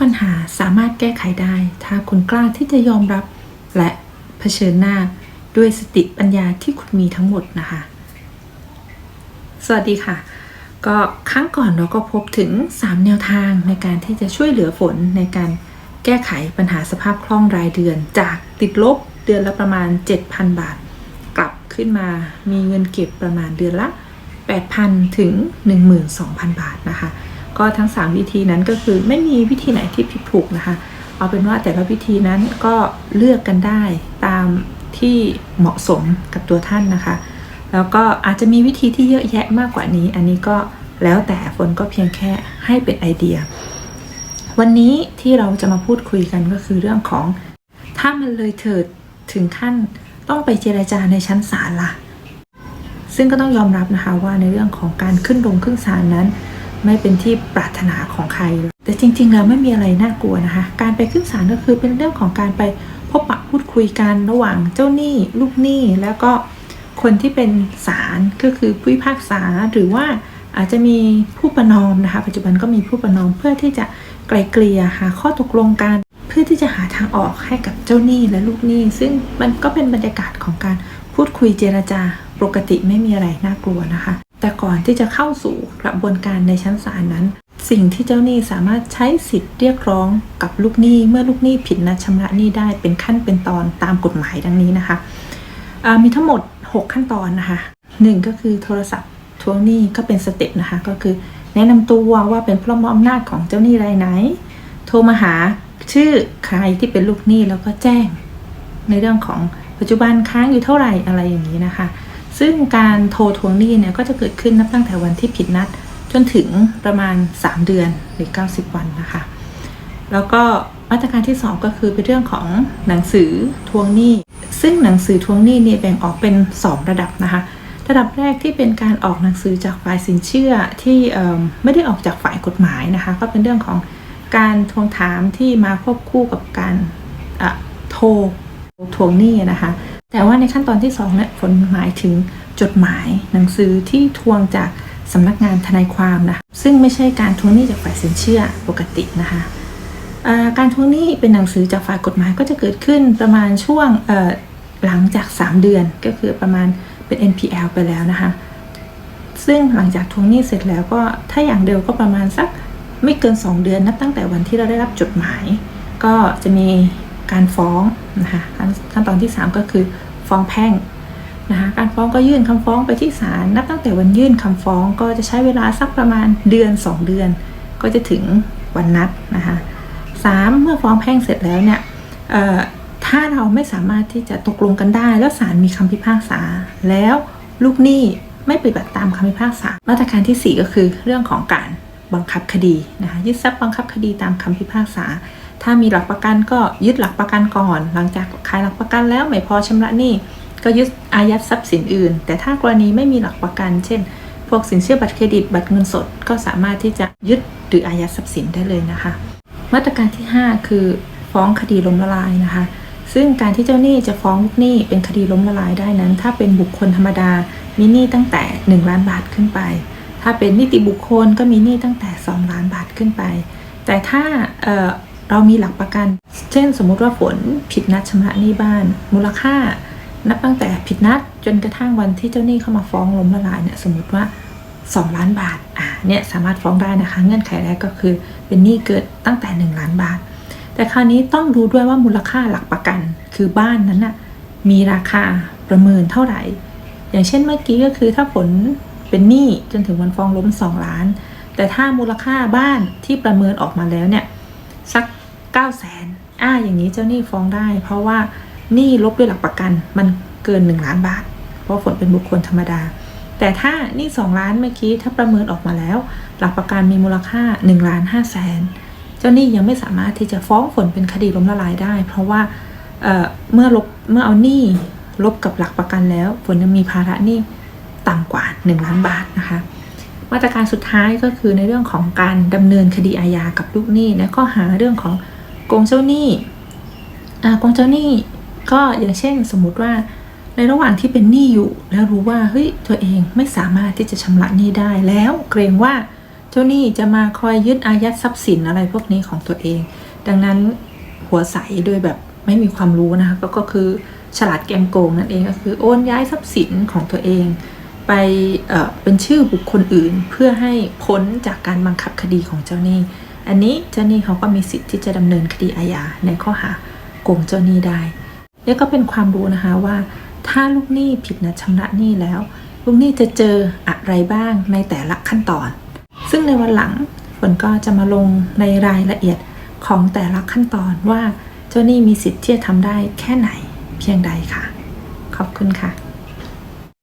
ปัญหาสามารถแก้ไขได้ ถ้าคุณกล้าที่จะยอมรับ และเผชิญหน้าด้วยสติปัญญาที่คุณมีทั้งหมดนะคะ สวัสดีค่ะ ก็ครั้งก่อนเราก็พบถึง 3 แนวทางในการที่จะช่วยเหลือฝนในการแก้ไขปัญหาสภาพคล่องรายเดือน จากติดลบเดือนละประมาณ 7,000 บาท กลับขึ้นมามีเงินเก็บประมาณเดือนละ 8,000 ถึง 12,000 บาทนะคะ ก็ทั้ง 3 วิธีนั้นก็คือไม่มีวิธีไหนที่ผิดถูกนะคะ เอาเป็นว่าแต่ละวิธีนั้นก็เลือกกันได้ตามที่เหมาะสมกับตัวท่านนะคะ แล้วก็อาจจะมีวิธีที่เยอะแยะมากกว่านี้ อันนี้ก็แล้วแต่ฝนก็เพียงแค่ให้เป็นไอเดีย วันนี้ที่เราจะมาพูดคุยกันก็คือเรื่องของ ถ้ามันเลยเถิดถึงขั้นต้องไปเจรจาในชั้นศาลล่ะ ซึ่งก็ต้องยอมรับนะคะว่าในเรื่องของการขึ้นลงขึ้นศาลนั้น ไม่เป็นที่ปรารถนาของใคร แต่จริง ๆ แล้วไม่มีอะไรน่ากลัวนะคะ การไปขึ้นศาลก็คือเป็นเรื่องของการไปพบปะพูดคุยกันระหว่างเจ้าหนี้ลูกหนี้แล้วก็คนที่เป็นศาลก็คือผู้พิพากษาหรือว่าอาจจะมีผู้ประนอมนะคะ ปัจจุบันก็มีผู้ประนอมเพื่อที่จะไกลเกลี่ยหาข้อตกลงกันเพื่อที่จะหาทางออกให้กับเจ้าหนี้และลูกหนี้ ซึ่งมันก็เป็นบรรยากาศของการพูดคุยเจรจาปกติไม่มีอะไรน่ากลัวนะคะ แต่ก่อนที่จะเข้าสู่กระบวนการในชั้นศาลนั้น สิ่งที่เจ้าหนี้สามารถใช้สิทธิ์เรียกร้องกับลูกหนี้เมื่อลูกหนี้ผิดนัดชำระหนี้ได้เป็นขั้นเป็นตอนตามกฎหมายดังนี้นะคะมีทั้งหมด 6 ขั้นตอนนะคะหนึ่งก็คือโทรศัพท์ทวงหนี้ก็เป็นสเต็ปนะคะก็คือ แนะนำตัวว่าเป็นผู้มอบอำนาจของเจ้าหนี้รายไหน โทรมาหาชื่อใครที่เป็นลูกหนี้แล้วก็แจ้ง ในเรื่องของปัจจุบันค้างอยู่เท่าไหร่อะไรอย่างนี้นะคะ ซึ่งการโทรทวงหนี้เนี่ยก็จะเกิดขึ้นนับตั้งแต่วันที่ผิดนัด จนถึงประมาณ 3 เดือนหรือ 90 วันนะคะ แล้วก็มาตรการที่ 2 ก็คือเป็นเรื่องของหนังสือทวงหนี้ ซึ่งหนังสือทวงหนี้เนี่ยแบ่งออกเป็น 2 ระดับนะคะ ระดับแรกที่เป็นการออกหนังสือจากฝ่ายสินเชื่อที่เออไม่ได้ออกจากฝ่ายกฎหมายนะคะ ก็เป็นเรื่องของการทวงถามที่มาควบคู่กับการโทรทวงหนี้นะคะ แต่ว่าในขั้นตอนที่2เนี่ยผลหมายถึงจดหมายหนังสือที่ทวงจากสำนักงานทนายความนะซึ่งไม่ใช่การทวงหนี้จากฝ่ายสินเชื่อปกตินะคะการทวงหนี้เป็นหนังสือจากฝ่ายกฎหมายก็จะเกิดขึ้นประมาณช่วงหลังจาก 3 เดือนก็คือประมาณเป็น NPL ไปแล้วนะคะ ซึ่งหลังจากทวงหนี้เสร็จแล้วก็ถ้าอย่างเร็วก็ประมาณสักไม่เกิน 2 เดือนนับตั้งแต่วันที่เราได้รับจดหมาย ก็จะมี การฟ้องนะคะขั้นตอนที่ 3 ก็คือฟ้องแพ่งนะคะการฟ้องก็ยื่นคำฟ้องไปที่ศาลนับตั้งแต่วันยื่นคำฟ้องก็จะใช้เวลาสักประมาณเดือน 2 เดือน ก็จะถึงวันนัดนะคะสามเมื่อฟ้องแพ่งเสร็จแล้วเนี่ยถ้าเราไม่สามารถที่จะตกลงกันได้ แล้วศาลมีคำพิพากษา แล้วลูกหนี้ไม่ปฏิบัติตามคำพิพากษา มาตรการทีสี่4 ก็คือเรื่องของการบังคับคดีนะคะยึดทรัพย์บังคับคดีตามคำพิพากษา ถ้ามีหลักประกันก็ยึดหลักประกันก่อน หลังจากขายหลักประกันแล้วไม่พอชำระหนี้ก็ยึดอายัดทรัพย์สินอื่น แต่ถ้ากรณีไม่มีหลักประกัน เช่น พวกสินเชื่อบัตรเครดิต บัตรเงินสด ก็สามารถที่จะยึดหรืออายัดทรัพย์สินได้เลยนะคะ มาตรการที่ 5 คือฟ้องคดีล้มละลายนะคะ ซึ่งการที่เจ้าหนี้จะฟ้องลูกหนี้เป็นคดีล้มละลายได้นั้น ถ้าเป็นบุคคลธรรมดา มีหนี้ตั้งแต่ 1 ล้านบาทขึ้นไป ถ้าเป็นนิติบุคคลก็มีหนี้ตั้งแต่ 2 ล้านบาทขึ้นไป แต่ถ้า เรามีหลักประกัน เช่นสมมุติว่าฝนผิดนัดชำระหนี้บ้าน มูลค่า นับตั้งแต่ผิดนัดจนกระทั่งวันที่เจ้าหนี้เข้ามาฟ้องล้มละลายเนี่ยสมมติว่า 2 ล้านบาทอ่าเนี่ยสามารถฟ้องได้นะคะ เงื่อนไขแรกก็คือเป็นหนี้เกิดตั้งแต่ 1 ล้านบาท แต่คราวนี้ต้องดูด้วยว่ามูลค่าหลักประกัน คือบ้านนั้นน่ะมีราคาประเมินเท่าไหร่ อย่างเช่นเมื่อกี้ก็คือถ้าผลเป็นหนี้จนถึงวันฟ้องล้ม 2 ล้าน แต่ถ้ามูลค่าบ้านที่ประเมินออกมาแล้วเนี่ยสัก 9 0 0 0 0นอ่าอย่างนี้เจ้าหนี้ฟ้องได้ เพราะว่าหนี้ลบด้วยหลักประกันมันเกิน 1 ล้านบาท เพราะฝนเป็นบุคคลธรรมดา แต่ถ้าหนี่2ล้านเมื่อกี้ถ้าประเมินออกมาแล้ว หลักประกันมีมูลค่า1ล้าน5แสนเจ้าหนี้ยังไม่สามารถที่จะฟ้องฝนเป็นคดีล้มละลายได้ เพราะว่าเอ่อเมื่อลบเมื่อเอาหนี้ลบกับหลักประกันแล้ว ฝนยังมีภาระหนี้ต่ำกว่า 1 ล้านบาทนะคะมาตรการสุดท้ายก็คือในเรื่องของการดำเนินคดีอาญากับลูกหนี้และข้อหาเรื่องของ โกงเจ้าหนี้อ่าโกงเจ้าหนี้ก็อย่างเช่นสมมุติว่าในระหว่างที่เป็นหนี้อยู่ แล้วรู้ว่าเฮ้ยตัวเองไม่สามารถที่จะชำระหนี้ได้แล้ว เกรงว่าเจ้าหนี้จะมาคอยยึดอายัดทรัพย์สินอะไรพวกนี้ของตัวเอง ดังนั้นหัวใสโดยแบบไม่มีความรู้นะคะก็ก็คือฉลาดแกมโกงนั่นเองก็คือโอนย้ายทรัพย์สินของตัวเอง ไปเเป็นชื่อบุคคลอื่นเพื่อให้พ้นจากการบังคับคดีของเจ้าหนี้ อันนี้เจ้าหนี้เขาก็มีสิทธิ์ที่จะดำเนินคดีอาญาในข้อหาโกงเจ้าหนี้ได้นี่ก็เป็นความรู้นะคะว่า ถ้าลูกหนี้ผิดนัดชำระหนี้แล้ว ลูกหนี้จะเจออะไรบ้างในแต่ละขั้นตอน ซึ่งในวันหลังฝนก็จะมาลงในรายละเอียดของแต่ละขั้นตอนว่าเจ้าหนี้มีสิทธิ์ที่จะทำได้แค่ไหนเพียงใดค่ะ ขอบคุณค่ะ